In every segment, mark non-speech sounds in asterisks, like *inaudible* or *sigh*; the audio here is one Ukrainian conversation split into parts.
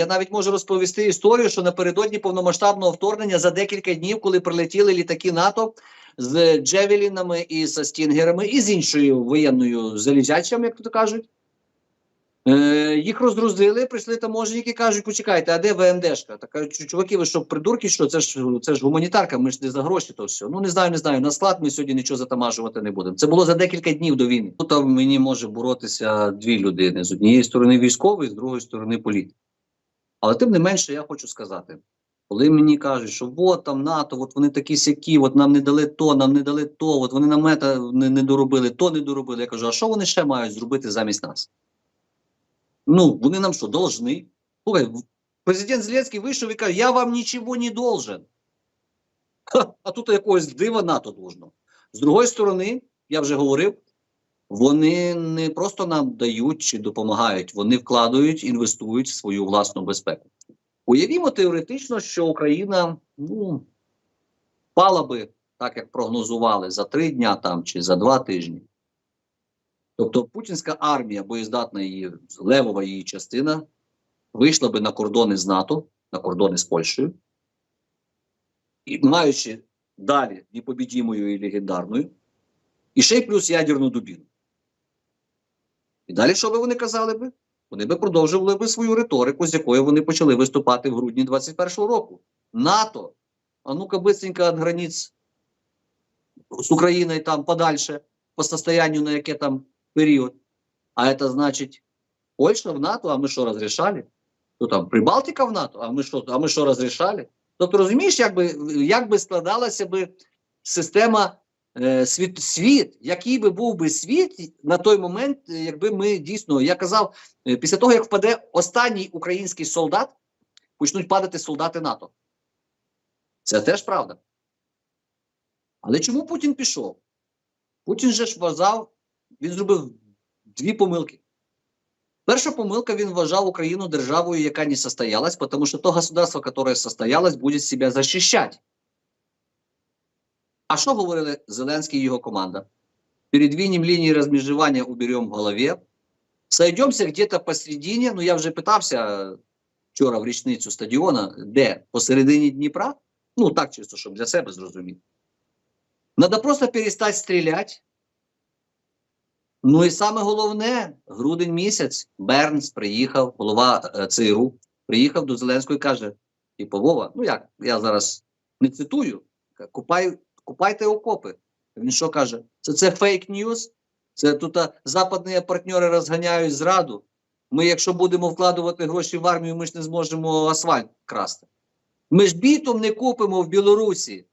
Я навіть можу розповісти історію, що напередодні повномасштабного вторгнення за декілька днів, коли прилетіли літаки НАТО з Джевелінами і з Стінгерами, і з іншою воєнною залізячами, як то кажуть. Е, їх розгрузили, прийшли таможенники, кажуть, почекайте, а де ВМДшка? Так кажуть, чуваки, ви що, придурки, що? Це ж, це ж гуманітарка, ми ж не за гроші то все. Ну не знаю, не знаю. На склад ми сьогодні нічого затамажувати не будемо. Це було за декілька днів до війни. Там мені може боротися дві людини: з однієї сторони військовий, з другої сторони політик. Але тим не менше, я хочу сказати, коли мені кажуть, що от там НАТО, от вони такі сякі, от нам не дали то, нам не дали то, от вони нам мета не, не доробили, то не доробили. Я кажу, а що вони ще мають зробити замість нас? Ну, вони нам що, должны? Слухай, президент Зеленський вийшов і каже, я вам нічого не должен. А тут якогось дива НАТО должно. З другої сторони, я вже говорив, вони не просто нам дають чи допомагають, вони вкладають, інвестують в свою власну безпеку. Уявімо теоретично, що Україна ну, впала би, так як прогнозували, за три дня там чи за два тижні. Тобто путінська армія, боєздатна її левова її частина, вийшла би на кордони з НАТО, на кордони з Польщею, і маючи далі непобідімою і легендарною, і ще й плюс ядерну дубіну. І далі що би вони казали би? Вони би продовжували би свою риторику, з якою вони почали виступати в грудні 21-го року. НАТО, а ну-ка быстренько від границь з Україною там подальше, по состоянию на яке там період. А це значить Польща в НАТО, а ми що розрішали? Ну там Прибалтика в НАТО, а ми що, а ми що розрішали? Тобто, розумієш, як би, як би складалася би система світ, світ, який би був би світ на той момент, е, якби ми дійсно, я казав, е, після того, як впаде останній український солдат, почнуть падати солдати НАТО. Це теж правда. Але чому Путін пішов? Путін же ж вважав, він зробив дві помилки. Перша помилка, він вважав Україну державою, яка не состоялась, тому що то государство, яке состоялось, буде себе захищати. А що говорили Зеленський і його команда? Передвинем лінії розмежування, уберем в голові. Сойдемося где-то посередині. Ну, я вже питався вчора в річницю стадіона, де посередині Дніпра. Ну, так чисто, щоб для себе зрозуміти. Надо просто перестати стріляти. Ну і саме головне, грудень місяць Бернс приїхав, голова е, ЦРУ, приїхав до Зеленського і каже: типу, Вова, ну як, я зараз не цитую, купай, купайте окопи. Він що каже? Це це фейк ньюс, це тут а, западні партнери розганяють зраду. Ми, якщо будемо вкладувати гроші в армію, ми ж не зможемо асфальт красти. Ми ж бітом не купимо в Білорусі.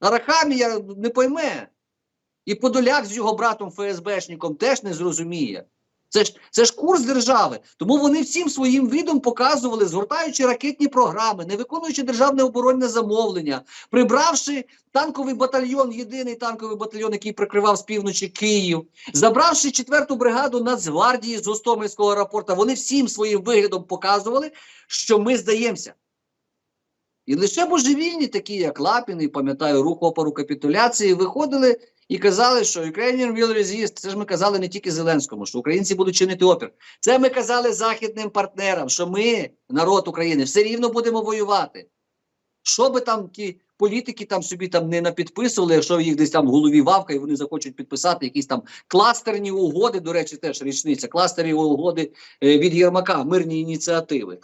Арахамія не пойме. І Подоляк з його братом ФСБшником теж не зрозуміє. Це ж, це ж курс держави. Тому вони всім своїм видом показували, згортаючи ракетні програми, не виконуючи державне оборонне замовлення, прибравши танковий батальйон, єдиний танковий батальйон, який прикривав з півночі Київ, забравши четверту бригаду Нацгвардії з Гостомельського аеропорту, вони всім своїм виглядом показували, що ми здаємося. І лише божевільні, такі як Лапін, і пам'ятаю, рух опору капітуляції, виходили і казали, що Ukrainian will resist. Це ж ми казали не тільки Зеленському, що українці будуть чинити опір. Це ми казали західним партнерам, що ми, народ України, все рівно будемо воювати. Що би там ті політики там собі там не напідписували, якщо їх десь там в голові вавка, і вони захочуть підписати якісь там кластерні угоди, до речі, теж річниця, кластерні угоди е, від Єрмака, мирні ініціативи.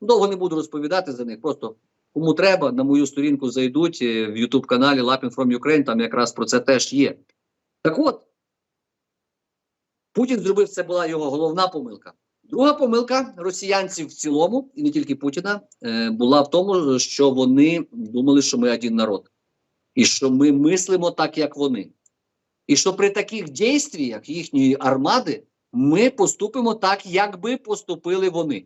Довго не буду розповідати за них, просто Кому треба, на мою сторінку зайдуть е, в YouTube каналі Lapin from Ukraine, там якраз про це теж є. Так от, Путін зробив це була його головна помилка. Друга помилка росіянців в цілому, і не тільки Путіна, е, була в тому, що вони думали, що ми один народ, і що ми мислимо так, як вони. І що при таких дійствіях їхньої армади ми поступимо так, як би поступили вони.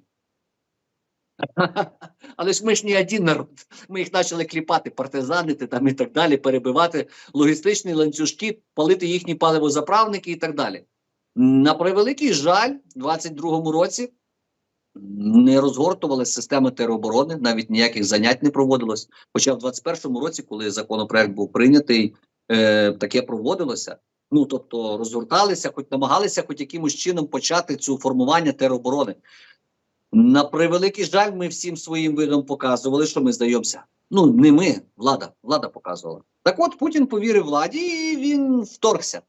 Але ж ми ж не один народ. Ми їх почали кліпати, партизанити там і так далі, перебивати логістичні ланцюжки, палити їхні паливозаправники і так далі. На превеликий жаль, у 22-му році не розгортувалася система тероборони, навіть ніяких занять не проводилось. Хоча в 21-му році, коли законопроект був прийнятий, е, таке проводилося. Ну тобто розгорталися, хоч намагалися хоч якимось чином почати цю формування тероборони. На превеликий жаль, ми всім своїм видом показували, що ми здаємося. Ну, не ми, влада, влада показувала. Так от Путін повірив владі і він вторгся.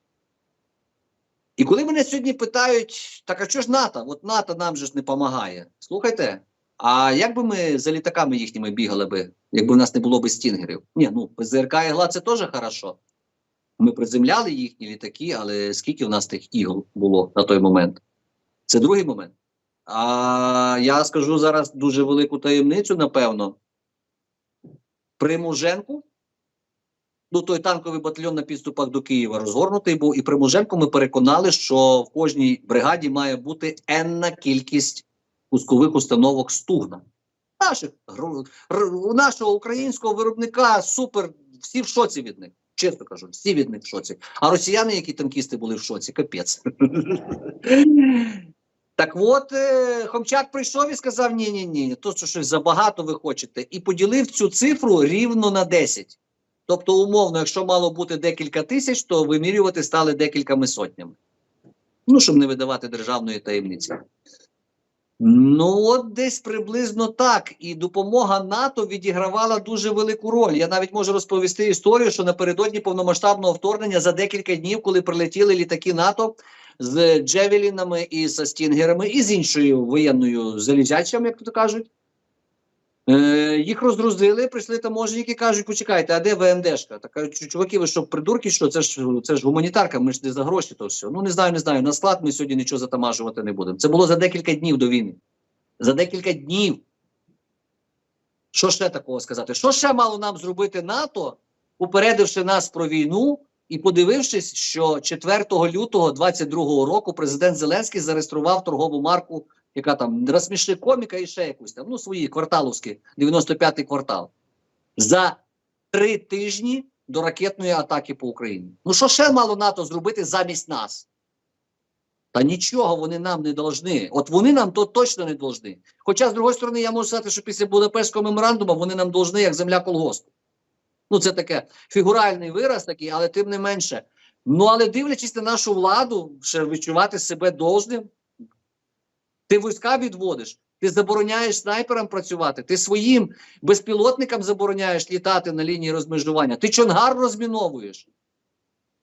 І коли мене сьогодні питають, так а що ж НАТО? От НАТО нам же ж не допомагає. Слухайте, а як би ми за літаками їхніми бігали би, якби в нас не було би стінгерів? Ні, ну ПЗРК і ГЛА це теж хорошо. Ми приземляли їхні літаки, але скільки в нас тих ігл було на той момент? Це другий момент. А я скажу зараз дуже велику таємницю, напевно. При Муженку, ну той танковий батальйон на підступах до Києва розгорнутий був, і при Муженку ми переконали, що в кожній бригаді має бути енна кількість пускових установок стугна. Наших, нашого українського виробника супер, всі в шоці від них. Чесно кажу, всі від них в шоці. А росіяни, які танкісти були в шоці, капець. Так от е, Хомчак прийшов і сказав: ні, ні, ні, то що щось забагато ви хочете, і поділив цю цифру рівно на 10. Тобто, умовно, якщо мало бути декілька тисяч, то вимірювати стали декількома сотнями. Ну, щоб не видавати державної таємниці. Ну, от десь приблизно так. І допомога НАТО відігравала дуже велику роль. Я навіть можу розповісти історію, що напередодні повномасштабного вторгнення за декілька днів, коли прилетіли літаки НАТО з Джевелінами і з Стінгерами, і з іншою воєнною залізячами, як то кажуть. Е, їх розгрузили, прийшли таможенники, кажуть, почекайте, а де ВМДшка? Так кажуть, чуваки, ви що, придурки, що? Це ж, це ж гуманітарка, ми ж не за гроші то все. Ну, не знаю, не знаю. На склад ми сьогодні нічого затамажувати не будемо. Це було за декілька днів до війни. За декілька днів. Що ще такого сказати? Що ще мало нам зробити НАТО, упередивши нас про війну і подивившись, що 4 лютого 22 року президент Зеленський зареєстрував торгову марку, яка там розсміши коміка і ще якусь там, ну свої кварталовські, 95-й квартал, за три тижні до ракетної атаки по Україні. Ну що ще мало НАТО зробити замість нас? Та нічого вони нам не должны. От вони нам то точно не должны. Хоча, з другої сторони, я можу сказати, що після Будапештського меморандуму вони нам должны, як земля колгоспу. Ну, це таке фігуральний вираз такий, але тим не менше. Ну, але дивлячись на нашу владу, ще відчувати себе должним. Ти війська відводиш, ти забороняєш снайперам працювати, ти своїм безпілотникам забороняєш літати на лінії розмежування, ти чонгар розміновуєш.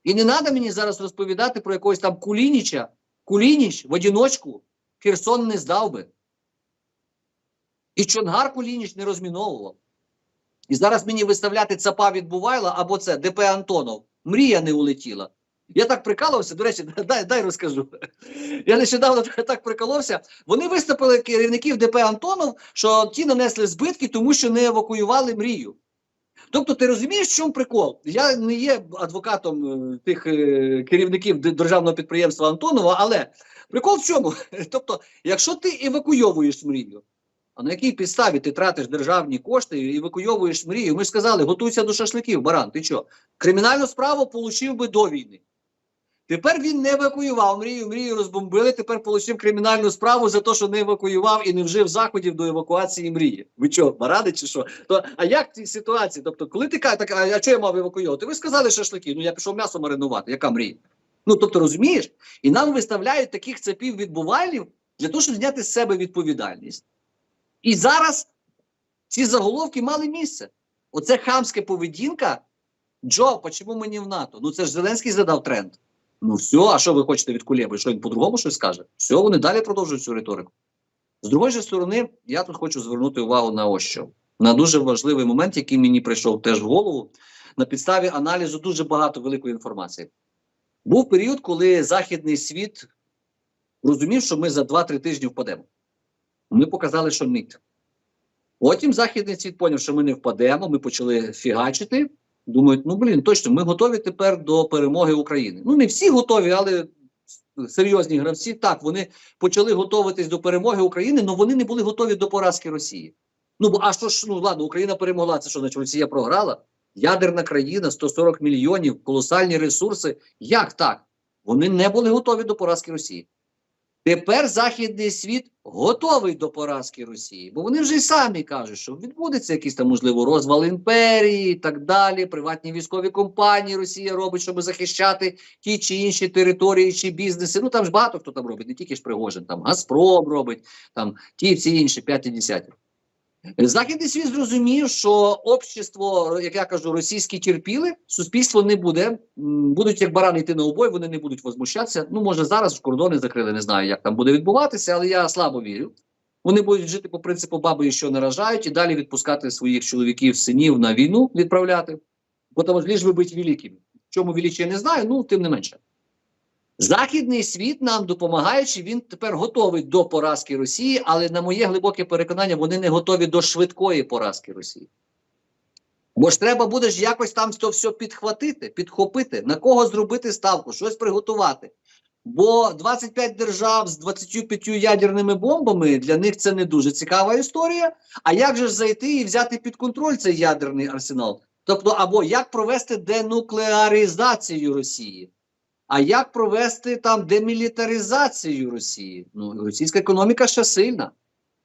І не треба мені зараз розповідати про якогось там Кулініча. Кулініч в одіночку Херсон не здав би. І Чонгар Кулініч не розміновував. І зараз мені виставляти ЦАПа від Бувайла або це ДП Антонов. Мрія не улетіла. Я так прикалувався, до речі, *laughs* дай, дай розкажу. Я нещодавно *laughs* так приколовся. Вони виступили керівників ДП Антонов, що ті нанесли збитки, тому що не евакуювали мрію. Тобто, ти розумієш, в чому прикол? Я не є адвокатом е, тих е, керівників державного підприємства Антонова, але прикол в чому? *laughs* Тобто, якщо ти евакуйовуєш мрію, а на якій підставі ти тратиш державні кошти і евакуйовуєш мрію? Ми ж сказали, готуйся до шашликів, баран. Ти що? Кримінальну справу получив би до війни. Тепер він не евакуював мрію, мрію розбомбили. Тепер отримав кримінальну справу за те, що не евакуював і не вжив заходів до евакуації мрії. Ви що, барани чи що? То а як в цій ситуації? Тобто, коли ти кажеш, так, а, а що я мав евакуювати? Ви сказали шашлики. Ну я пішов м'ясо маринувати. Яка мрія? Ну тобто, розумієш? І нам виставляють таких цепів відбувальнів для того, щоб зняти з себе відповідальність. І зараз ці заголовки мали місце. Оце хамська поведінка. Джо, чому ми не в НАТО? Ну це ж Зеленський задав тренд. Ну все, а що ви хочете від Кулєби? Що він по-другому щось скаже? Все, вони далі продовжують цю риторику. З другої ж сторони, я тут хочу звернути увагу на ось що. На дуже важливий момент, який мені прийшов теж в голову, на підставі аналізу дуже багато великої інформації. Був період, коли Західний світ розумів, що ми за 2-3 тижні впадемо. Ми показали, що ніт. Потім Західний світ поняв, що ми не впадемо, ми почали фігачити. Думають, ну блін, точно, ми готові тепер до перемоги України. Ну, не всі готові, але серйозні гравці так, вони почали готуватись до перемоги України, але вони не були готові до поразки Росії. Ну, бо а що ж, ну ладно, Україна перемогла, це що, значить Росія програла? Ядерна країна, 140 мільйонів, колосальні ресурси. Як так? Вони не були готові до поразки Росії. Тепер західний світ готовий до поразки Росії, бо вони вже й самі кажуть, що відбудеться якийсь там можливо розвал імперії і так далі. Приватні військові компанії Росія робить, щоб захищати ті чи інші території чи бізнеси. Ну там ж багато хто там робить, не тільки ж Пригожин, там Газпром робить, там ті всі інші п'яті десяті. Західний світ зрозумів, що общество, як я кажу, російські терпіли, суспільство не буде. Будуть як барани йти на обой, вони не будуть возмущатися. Ну, може, зараз кордони закрили, не знаю, як там буде відбуватися, але я слабо вірю. Вони будуть жити по принципу баби, що наражають, і далі відпускати своїх чоловіків, синів на війну відправляти. Бо ж ліж ви бути великими. В чому величі я не знаю, ну тим не менше. Західний світ нам допомагаючи, він тепер готовий до поразки Росії, але на моє глибоке переконання, вони не готові до швидкої поразки Росії. Бо ж треба буде ж якось там то все підхватити, підхопити, на кого зробити ставку, щось приготувати. Бо 25 держав з 25 ядерними бомбами для них це не дуже цікава історія. А як же ж зайти і взяти під контроль цей ядерний арсенал? Тобто, або як провести денуклеаризацію Росії? А як провести там демілітаризацію Росії? Ну, російська економіка ще сильна.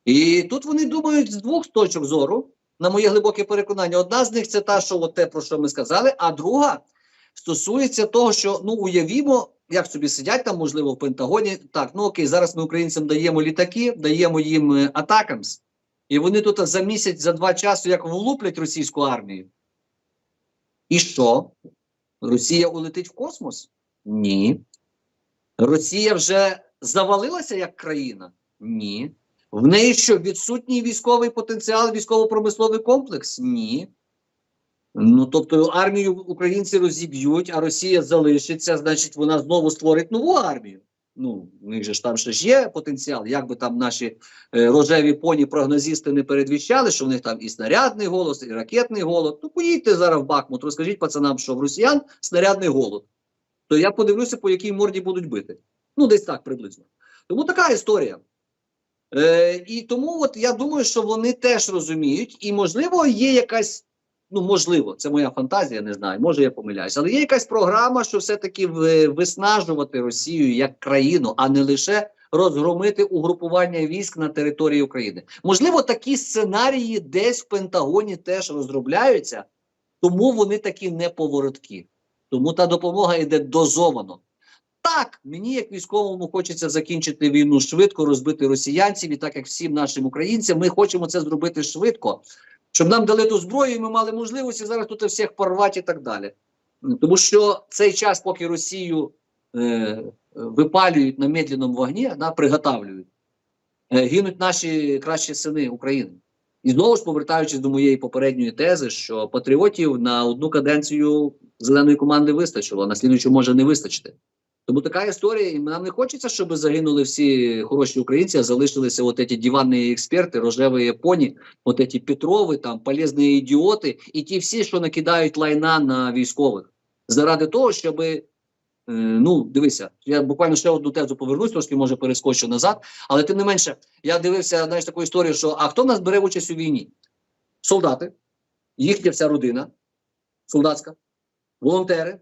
І тут вони думають з двох точок зору, на моє глибоке переконання. Одна з них це та, що от те, про що ми сказали, а друга стосується того, що ну уявімо, як собі сидять там, можливо, в Пентагоні. Так, ну окей, зараз ми українцям даємо літаки, даємо їм е, атакамс, і вони тут за місяць, за два часу як влуплять російську армію. І що? Росія улетить в космос? Ні. Росія вже завалилася як країна? Ні. В неї що відсутній військовий потенціал, військово-промисловий комплекс? Ні. Ну, тобто армію українці розіб'ють, а Росія залишиться, значить, вона знову створить нову армію. Ну, в них же ж там ще ж є потенціал. Як би там наші е, рожеві поні прогнозісти не передвіщали, що в них там і снарядний голос, і ракетний голод. Ну, поїдьте зараз в Бахмут, розкажіть пацанам, що в росіян снарядний голод. То я подивлюся, по якій морді будуть бити. Ну, десь так приблизно. Тому така історія. Е, і тому от я думаю, що вони теж розуміють, і можливо є якась, ну можливо, це моя фантазія, не знаю, може я помиляюсь, але є якась програма, що все-таки виснажувати Росію як країну, а не лише розгромити угрупування військ на території України. Можливо, такі сценарії десь в Пентагоні теж розробляються, тому вони такі неповороткі. Тому та допомога йде дозовано. Так, мені як військовому хочеться закінчити війну швидко, розбити росіянців, і так як всім нашим українцям, ми хочемо це зробити швидко, щоб нам дали ту зброю, і ми мали можливості зараз тут всіх порвати і так далі. Тому що цей час, поки Росію е, випалюють на медленному вогні, да, приготавлюють, е, гинуть наші кращі сини України. І знову ж повертаючись до моєї попередньої тези, що патріотів на одну каденцію зеленої команди вистачило, а на слідуючу може не вистачити. Тому така історія, і нам не хочеться, щоб загинули всі хороші українці, а залишилися от ці диванні експерти, рожеві поні, от ці Петрови, там полезні ідіоти, і ті всі, що накидають лайна на військових, заради того, щоб Е, ну, дивися, я буквально ще одну тезу повернусь, трошки може перескочу назад. Але тим не менше, я дивився знаєш, таку історію, що а хто нас бере участь у війні? Солдати, їхня вся родина, солдатська, волонтери.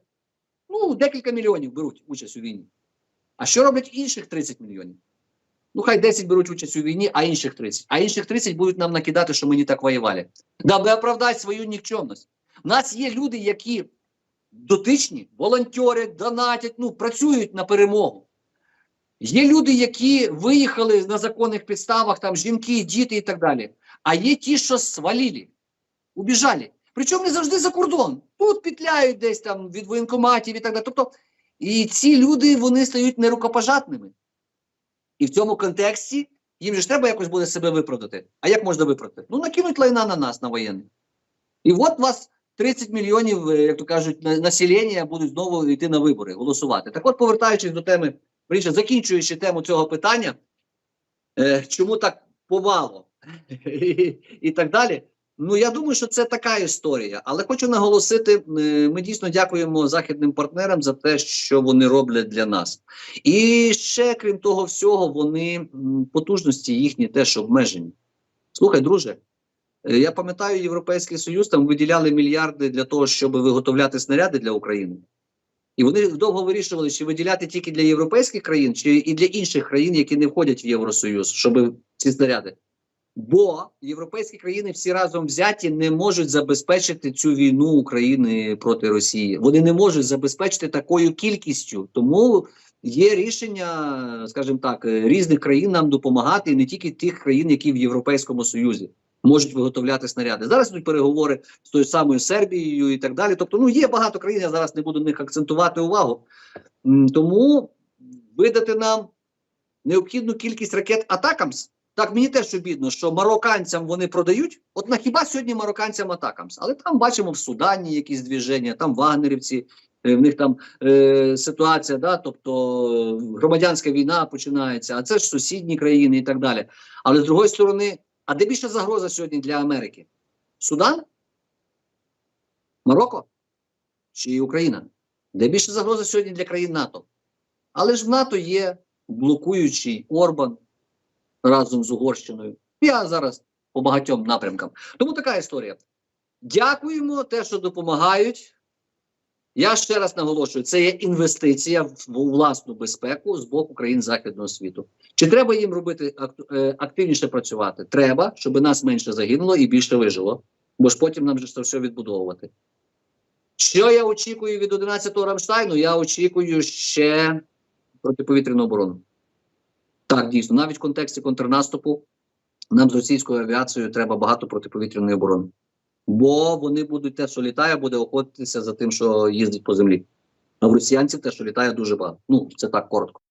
Ну, декілька мільйонів беруть участь у війні. А що роблять інших 30 мільйонів? Ну, хай 10 беруть участь у війні, а інших 30. А інших 30 будуть нам накидати, що ми не так воювали. Даби оправдати свою нікчемність. У нас є люди, які дотичні, волонтери, донатять, ну, працюють на перемогу. Є люди, які виїхали на законних підставах, там жінки, діти і так далі. А є ті, що свалили, убіжали. Причому не завжди за кордон. Тут петляють десь там від воєнкоматів і так далі. Тобто, і ці люди вони стають нерукопожатними. І в цьому контексті їм же ж треба якось буде себе виправдати. А як можна виправдати? Ну, накинуть лайна на нас, на воєнних. І от вас 30 мільйонів, е, як то кажуть, на- населення будуть знову йти на вибори, голосувати. Так от, повертаючись до теми, більше закінчуючи тему цього питання, е, чому так повало і, *laughs* і так далі. Ну, я думаю, що це така історія. Але хочу наголосити: е, ми дійсно дякуємо західним партнерам за те, що вони роблять для нас. І ще, крім того всього, вони потужності їхні теж обмежені. Слухай, друже, я пам'ятаю, Європейський Союз там виділяли мільярди для того, щоб виготовляти снаряди для України. І вони довго вирішували, чи виділяти тільки для європейських країн, чи і для інших країн, які не входять в Євросоюз, щоб ці снаряди. Бо європейські країни всі разом взяті не можуть забезпечити цю війну України проти Росії. Вони не можуть забезпечити такою кількістю. Тому є рішення, скажімо так, е, різних країн нам допомагати, і не тільки тих країн, які в Європейському Союзі можуть виготовляти снаряди. Зараз йдуть переговори з тою самою Сербією і так далі. Тобто, ну є багато країн. Я зараз не буду на них акцентувати увагу. Тому видати нам необхідну кількість ракет Атакамс. Так, мені теж обідно, що марокканцям вони продають. От на хіба сьогодні марокканцям Атакамс? Але там бачимо в Судані якісь движення, там вагнерівці, е, в них там е, ситуація, да, тобто е, громадянська війна починається, а це ж сусідні країни і так далі. Але з другої сторони, а де більша загроза сьогодні для Америки? Судан? Марокко? Чи Україна? Де більша загроза сьогодні для країн НАТО? Але ж в НАТО є блокуючий Орбан разом з Угорщиною. Я зараз по багатьом напрямкам. Тому така історія. Дякуємо те, що допомагають. Я ще раз наголошую: це є інвестиція в, власну безпеку з боку країн західного світу. Чи треба їм робити е, активніше працювати? Треба, щоб нас менше загинуло і більше вижило. Бо ж потім нам же це все відбудовувати. Що я очікую від 11-го Рамштайну? Я очікую ще протиповітряну оборону. Так, дійсно, навіть в контексті контрнаступу нам з російською авіацією треба багато протиповітряної оборони. Бо вони будуть те, що літає, буде охотитися за тим, що їздить по землі. А в росіянців те, що літає, дуже багато. Ну, це так коротко.